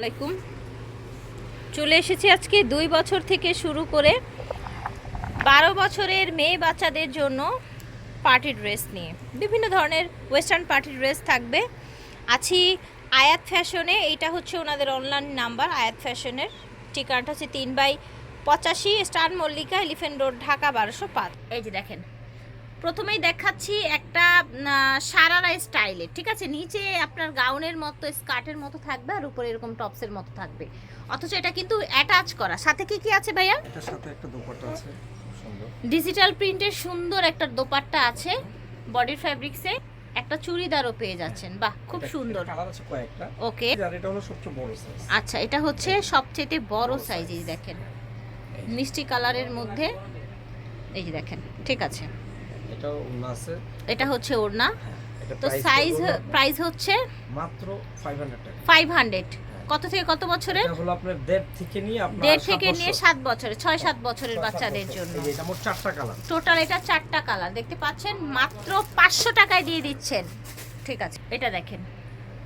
আলাইকুম। চলে এসেছি আজকে দুই বছর থেকে শুরু করে বারো বছরের মেয়ে বাচ্চাদের জন্য পার্টি ড্রেস নিয়ে। বিভিন্ন ধরনের ওয়েস্টার্ন পার্টি ড্রেস থাকবে। আছি আয়াত ফ্যাশনে, এইটা হচ্ছে ওনাদের অনলাইন নাম্বার আয়াত ফ্যাশনের। ঠিকানাটা হচ্ছে তিন বাই পঁচাশি Star Mallika, Elephant Road, Dhaka বারোশো পাঁচ। এই যে দেখেন প্রথমেই দেখাচ্ছি একটা সারারা স্টাইলের ঠিক আছে? নিচে আপনার গাউনের মতো স্কার্টের মতো থাকবে আর উপরে এরকম টপসের মতো থাকবে। অথচ এটা কিন্তু অ্যাটাচ করা। সাথে কি কি আছে ভাইয়া? এটার সাথে একটা দোপাট্টা আছে। সুন্দর। ডিজিটাল প্রিন্টের সুন্দর একটা দোপাট্টা আছে বডির ফ্যাব্রিক্সে একটা চুড়িদারও পেয়ে যাচ্ছেন। বাহ খুব সুন্দর। কালার আছে কয়েকটা। ওকে। আর এটা হলো সবচেয়ে বড় সাইজ আচ্ছা এটা হচ্ছে সবচেয়ে বড় সাইজেই দেখেন। মিষ্টি কালারের মধ্যে। এই যে দেখেন ঠিক আছে। এটাও উন্না আছে। এটা হচ্ছে ওড়না। তো সাইজ প্রাইস হচ্ছে মাত্র 500 টাকা। ফাইভ হান্ড্রেড কত থেকে কত বছরের? এটা হলো আপনার দেড় থেকে নিয়ে আপনার দেড় থেকে নিয়ে বছর। সাত বছরের ছয় সাত বছরের বাচ্চাদের জন্য। এটা মোট চারটা কালার টোটাল এটা চারটা কালার দেখতে পাচ্ছেন মাত্র পাঁচশো টাকায় দিয়ে দিচ্ছেন। ঠিক আছে এটা দেখেন।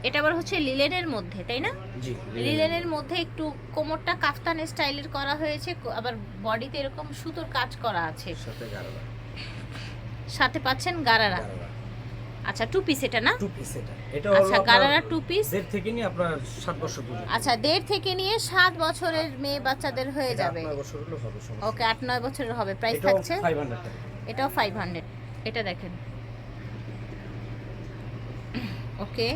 এটা আবার হচ্ছে লিলেনের মধ্যে তাই না? জি লিলেনের মধ্যে। একটু কোমরটা কাফতান স্টাইলের করা হয়েছে আবার বডিতে এরকম সুতোর কাজ করা আছে। সাথে পাচ্ছেন গারারা। আচ্ছা টু পিস এটা না? টু পিস এটা। এটা হলো আচ্ছা গারারা টু পিস দেড় থেকে নিয়ে আপনার সাত বছর পর্যন্ত। আচ্ছা দেড় থেকে নিয়ে সাত বছরের মেয়ে বাচ্চাদের হয়ে যাবে। আপনার বছর হলো হবে সমস্যা ওকে আট নয় বছরের হবে। প্রাইস থাকছে? 500 টাকা। এটাও ফাইভ হান্ড্রেড এটা দেখেন। ওকে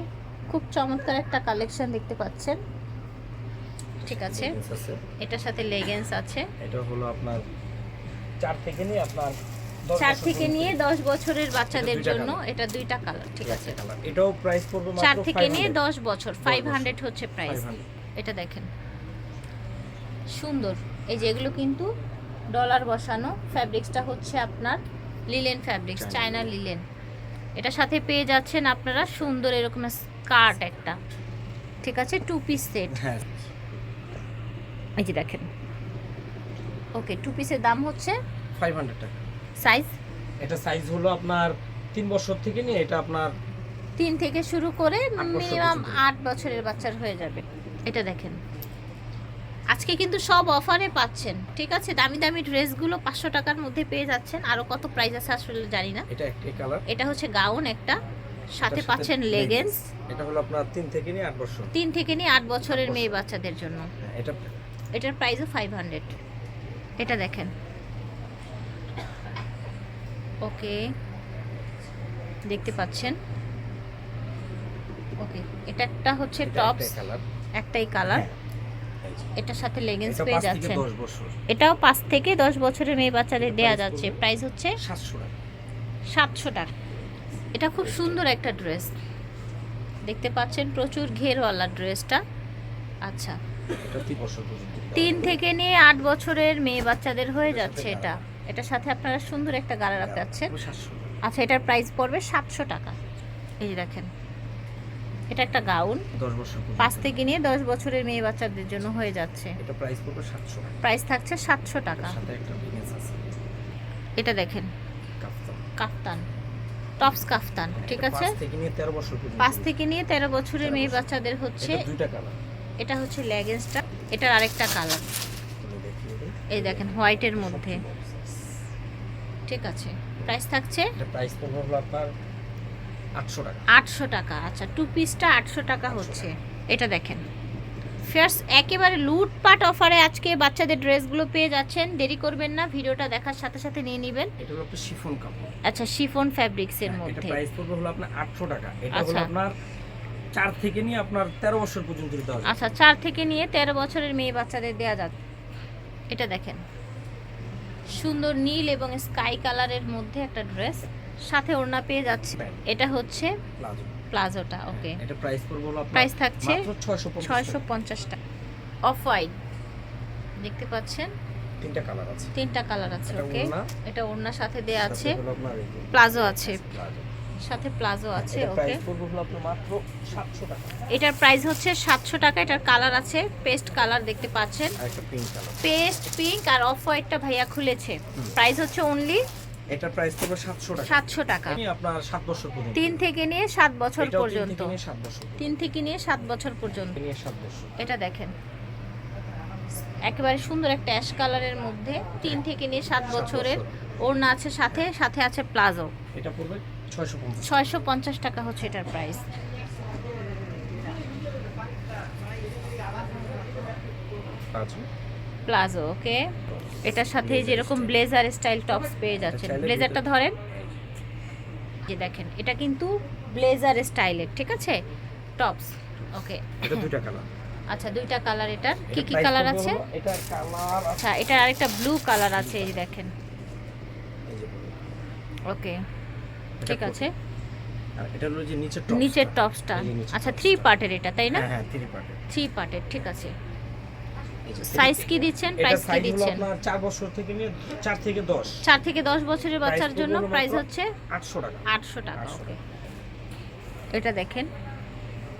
খুব চমৎকার একটা কালেকশন দেখতে পাচ্ছেন। ঠিক আছে। এটার সাথে লেগেন্স আছে। এটা হলো আপনার চার থেকে নিয়ে আপনার চার থেকে নিয়ে দশ বছরের বাচ্চাদের জন্য এটা দুইটা কালার ঠিক আছে? এটাও প্রাইস পড়বে চার থেকে নিয়ে দশ বছর ফাইভ হান্ড্রেড হচ্ছে প্রাইস এটা দেখেন। সুন্দর। এই যে এগুলো কিন্তু ডলার বসানো ফ্যাব্রিক্সটা হচ্ছে আপনার লিলেন ফ্যাব্রিক্স চায়না লিলেন এটা সাথে পেয়ে যাচ্ছেন আপনারা সুন্দর এরকম স্কার্ট একটা। ঠিক আছে? টু পিস সেট এই যে দেখেন। ওকে টু পিসের দাম হচ্ছে 500 টাকা। সাইজ এটা সাইজ হলো আপনার তিন বছর থেকে নিয়ে এটা আপনার তিন থেকে শুরু করে মিনিমাম আট বছরের বাচ্চার হয়ে যাবে। এটা দেখেন। আজকে কিন্তু সব অফারে পাচ্ছেন ঠিক আছে? দামি দামি ড্রেসগুলো পাঁচশো টাকার মধ্যে পেয়ে যাচ্ছেন। আরও কত প্রাইস আছে আসলে জানি না। এটা একটি কালার এটা হচ্ছে গাউন একটা সাথে পাচ্ছেন লেগেন্স এটা হলো আপনার তিন থেকে নিয়ে আট বছর। তিন থেকে নিয়ে আট বছরের মেয়ে বাচ্চাদের জন্য। হ্যাঁ, এটা এটার প্রাইসও ফাইভ হান্ড্রেড এটা দেখেন। ওকে দেখতে পাচ্ছেন। ওকে এটা একটা হচ্ছে টপস একটাই কালার এটার সাথে লেগিংস পেয়ে যাচ্ছেন। এটাও পাঁচ থেকে দশ বছরের মেয়ে বাচ্চাদের দেওয়া যাচ্ছে? প্রাইস হচ্ছে সাতশো টাকা। এটা খুব সুন্দর একটা ড্রেস। দেখতে পাচ্ছেন প্রচুর ঘেরওয়ালা ড্রেসটা। আচ্ছা। তিন থেকে নিয়ে আট বছরের মেয়ে বাচ্চাদের হয়ে যাচ্ছে এটা। এটার সাথে আপনারা সুন্দর একটা গাড়া পাচ্ছেন সাতশো। আচ্ছা এটার প্রাইস পড়বে সাতশো টাকা। এই দেখেন এটা একটা গাউন। পাঁচ থেকে নিয়ে দশ বছরের মেয়ে বাচ্চাদের জন্য হয়ে যাচ্ছে। প্রাইস থাকছে সাতশো টাকা। এটা দেখেন কাফতান। টপস কাফতান ঠিক আছে? পাঁচ থেকে নিয়ে তেরো বছরের মেয়ে বাচ্চাদের হচ্ছে এটা হচ্ছে লেগেন্সটা এটার আরেকটা কালার এই দেখেন হোয়াইটের মধ্যে। ঠিক আছে। প্রাইস থাকছে? এটা প্রাইস পড়বে হলো আপনার আটশো টাকা। আটশো টাকা। আচ্ছা টু পিসটা আটশো টাকা হচ্ছে। এটা দেখেন। ফেয়ার্স একেবারে লুটপাট অফারে আজকে বাচ্চাদের ড্রেসগুলো পেয়ে যাচ্ছেন। দেরি করবেন না ভিডিওটা দেখার সাথে সাথে নিয়ে নেবেন। এটা হলো শিফন কাপড়। আচ্ছা শিফন ফ্যাব্রিক্সের এটা মধ্যে। প্রাইস পড়বে হলো আপনার আটশো টাকা। এটা হলো আচ্ছা। আপনার চার থেকে নিয়ে আপনার তেরো বছর পর্যন্ত দেওয়া যাবে। আচ্ছা চার থেকে নিয়ে তেরো বছরের মেয়ে বাচ্চাদের দেওয়া যাচ্ছে এটা দেখেন। সুন্দর নীল এবং স্কাই কালারের মধ্যে একটা ড্রেস। সাথে ওড়না পেয়ে যাচ্ছে। এটা হচ্ছে প্লাজোটা ওকে। এটা প্রাইস পড়বে প্রাইস থাকছে মাত্র ছয়শো ছয়শো পঞ্চাশ টাকা। অফ হোয়াইট দেখতে পাচ্ছেন? তিনটা কালার আছে। তিনটা কালার আছে ওকে। এটা ওড়না সাথে দেয়া আছে। প্লাজো আছে। সাথে প্লাজো আছে ওকে। প্রাইস পড়বে হলো আপনার মাত্র সাতশো টাকা। এটার প্রাইস হচ্ছে সাতশো টাকা এটার কালার আছে পেস্ট কালার দেখতে পাচ্ছেন। আর একটা পিঙ্ক কালার পেস্ট পিঙ্ক আর অফ হোয়াইটটা ভাইয়া খুলেছে। প্রাইস হচ্ছে অনলি এটার প্রাইস পড়বে সাতশো টাকা। সাতশো টাকা। আমি আপনার সাত বছর পর্যন্ত। তিন থেকে নিয়ে সাত বছর এটাও তিন পর্যন্ত। তিন থেকে নিয়ে সাত বছর পর্যন্ত। নিয়ে সাত বছর। এটা দেখেন। একেবারে সুন্দর একটা অ্যাশ কালারের মধ্যে তিন থেকে নিয়ে সাত সাত বছরের বছর। ওড়না আছে সাথে সাথে আছে প্লাজো। এটা পড়বে ছয়শো পঞ্চাশ। টাকা হচ্ছে এটার প্রাইস প্লাজো? ওকে। এটার সাথে যেরকম ব্লেজার স্টাইল টপস পেয়ে যাচ্ছেন। ব্লেজারটা ধরেন। যে দেখেন এটা কিন্তু ব্লেজার স্টাইলের ঠিক আছে? Tops okay. এটা দুইটা কালার আচ্ছা দুইটা কালার এটার। কি এটা কি কালার আছে? এটা আচ্ছা এটার আরেকটা ব্লু কালার আছে এই দেখেন। ওকে। এটা ঠিক আছে। এটা হলো যে নিচের টপসটা। নিচের টপসটা। আচ্ছা থ্রি পার্টের এটা তাই না? হ্যাঁ থ্রি পার্টের থ্রি পার্টের ঠিক আছে। সাইজ কি দিচ্ছেন? প্রাইস কি দিচ্ছেন? আপনার চার বছর থেকে নিয়ে চার থেকে দশ। চার থেকে দশ বছরের বাচ্চার জন্য প্রাইস হচ্ছে আটশো টাকা। আটশো টাকা ওকে এটা দেখেন।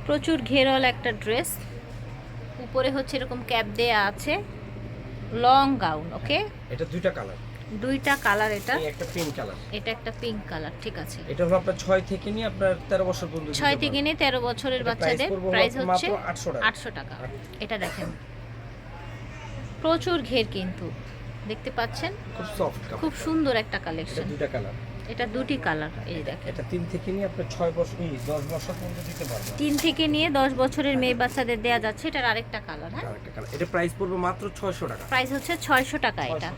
প্রচুর ঘেরওয়ালা একটা ড্রেস উপরে হচ্ছে এরকম ক্যাপ দেয়া আছে। লং গাউন ওকে এটা দুইটা কালার দুইটা কালার এটা। একটা পিঙ্ক কালার এটা একটা পিঙ্ক কালার ঠিক আছে। এটা হলো আপনার ছয় থেকে নিয়ে আপনার তেরো বছর পর্যন্ত ছয় দিতে থেকে পারবেন। নিয়ে তেরো বছরের বাচ্চাদের প্রাইস হচ্ছে মাত্র আটশো টাকা। আটশো টাকা। এটা দেখেন। প্রচুর ঘের কিন্তু। দেখতে পাচ্ছেন? খুব সফট খুব সুন্দর একটা এটা কালেকশন দুইটা কালার এটা দুটি কালার এই দেখেন। এটা তিন থেকে নিয়ে আপনার ছয় বছর এই দশ বছর পর্যন্ত দিতে পারবেন। তিন থেকে নিয়ে দশ বছরের মেয়ে বাচ্চাদের দেয়া যাচ্ছে এটার আরেকটা কালার হ্যাঁ? আরেকটা কালার এটা প্রাইস পড়বে মাত্র ছয়শো টাকা। প্রাইস হচ্ছে ছয়শো টাকা এটা।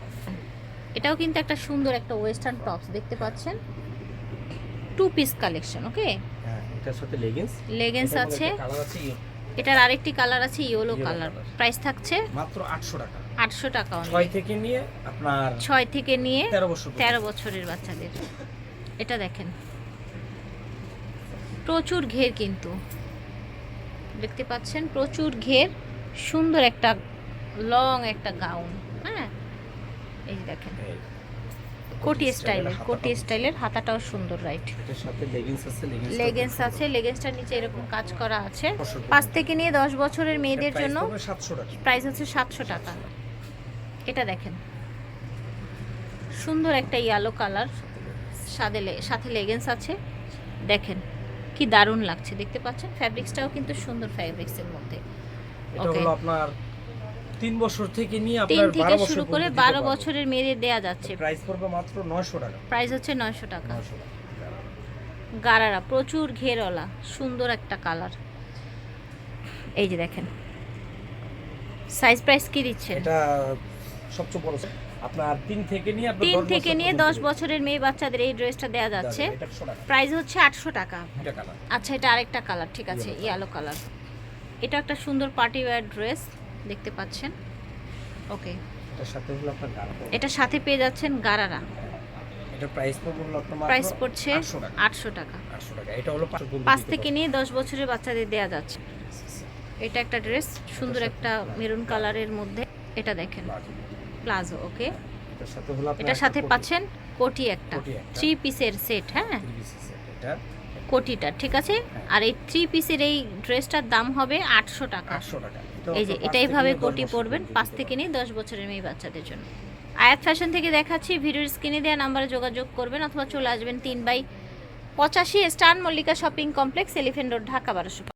এটাও কিন্তু একটা সুন্দর একটা ওয়েস্টার্ন টপস দেখতে পাচ্ছেন? টু পিস কালেকশন ওকে এটার সাথে লেগিংস লেগেন্স আছে। ইয়ে, এটার আরেকটি কালার আছে ইয়েলো কালার প্রাইস থাকছে? মাত্র আটশো টাকা। আটশো টাকা only। ছয় থেকে নিয়ে আপনার ছয় থেকে নিয়ে তেরো বছর পর্যন্ত। তেরো বছরের বাচ্চাদের। এটা দেখেন। প্রচুর ঘের কিন্তু। দেখতে পাচ্ছেন? প্রচুর ঘের। সুন্দর একটা লং একটা গাউন হ্যাঁ? এই যে দেখেন কোটি স্টাইলের কোটি স্টাইলের হাতাটাও সুন্দর রাইট লেগিংস আছে লেগেন্স আছে লেগেন্সটার নিচে এরকম কাজ করা আছে। পাঁচ থেকে নিয়ে দশ বছরের মেয়েদের জন্য প্রাইস হচ্ছে সাতশো টাকা। এটা দেখেন। সুন্দর একটা ইয়েলো কালার লে- সাথে লেগেন্স আছে। দেখেন কি দারুণ লাগছে দেখতে পাচ্ছেন? ফ্যাব্রিক্সটাও কিন্তু সুন্দর ফ্যাব্রিক্সের মধ্যে. হলো আপনার তিন বছর থেকে নিয়ে তিন আপনার থেকে বছর শুরু করে বারো বছরের মেয়েদের দেয়া যাচ্ছে। প্রাইস পড়বে মাত্র নয়শো টাকা। প্রাইস হচ্ছে নয়শো টাকা। গারারা প্রচুর ঘেরওয়ালা সুন্দর একটা কালার এই যে দেখেন। সাইজ প্রাইস কি দিচ্ছেন? এটা সবচেয়ে বড় আপনার তিন থেকে নিয়ে আপনার তিন 10 থেকে নিয়ে পর্যন্ত দশ দিতে বছরের মেয়ে বাচ্চাদের এই ড্রেসটা দেওয়া যাচ্ছে। পারবেন। এটা একশো টাকা। প্রাইস হচ্ছে আটশো টাকা। এটা কালার আচ্ছা এটা আরেকটা কালার ঠিক আছে ইয়েলো কালার এটা একটা সুন্দর পার্টি ওয়্যার ড্রেস দেখতে পাচ্ছেন। ওকে এটার সাথে হলো আপনার গাঢ় এটার সাথে পেয়ে যাচ্ছেন গারারা এটা প্রাইস পড়ছে 800 টাকা। আটশো টাকা। 800 টাকা। এটা হলো পাঁচ থেকে নিয়ে দশ বছরের বাচ্চাদের দেয়া যাচ্ছে। এটা একটা ড্রেস সুন্দর একটা মেরুন কালারের মধ্যে। এটা দেখেন। প্লাজো। ওকে এটার সাথে হলো আপনার সাথে পাচ্ছেন কোটি। একটা। থ্রি পিসের সেট হ্যাঁ? কোটিটা ঠিক আছে? আর এই থ্রি পিসের এই ড্রেসটার দাম হবে আটশো টাকা। 800 টাকা। এই যে এটা এইভাবে কোটি পড়বেন পরবেন পাঁচ থেকে নিয়ে দশ বছরের মেয়ে বাচ্চাদের জন্য। আয়াত ফ্যাশন থেকে দেখাচ্ছি ভিডিওর স্ক্রিনে দেওয়া নাম্বারে যোগাযোগ করবেন অথবা চলে আসবেন তিন বাই পঁচাশি Star Mallika shopping complex Elephant Road Dhaka বারোশো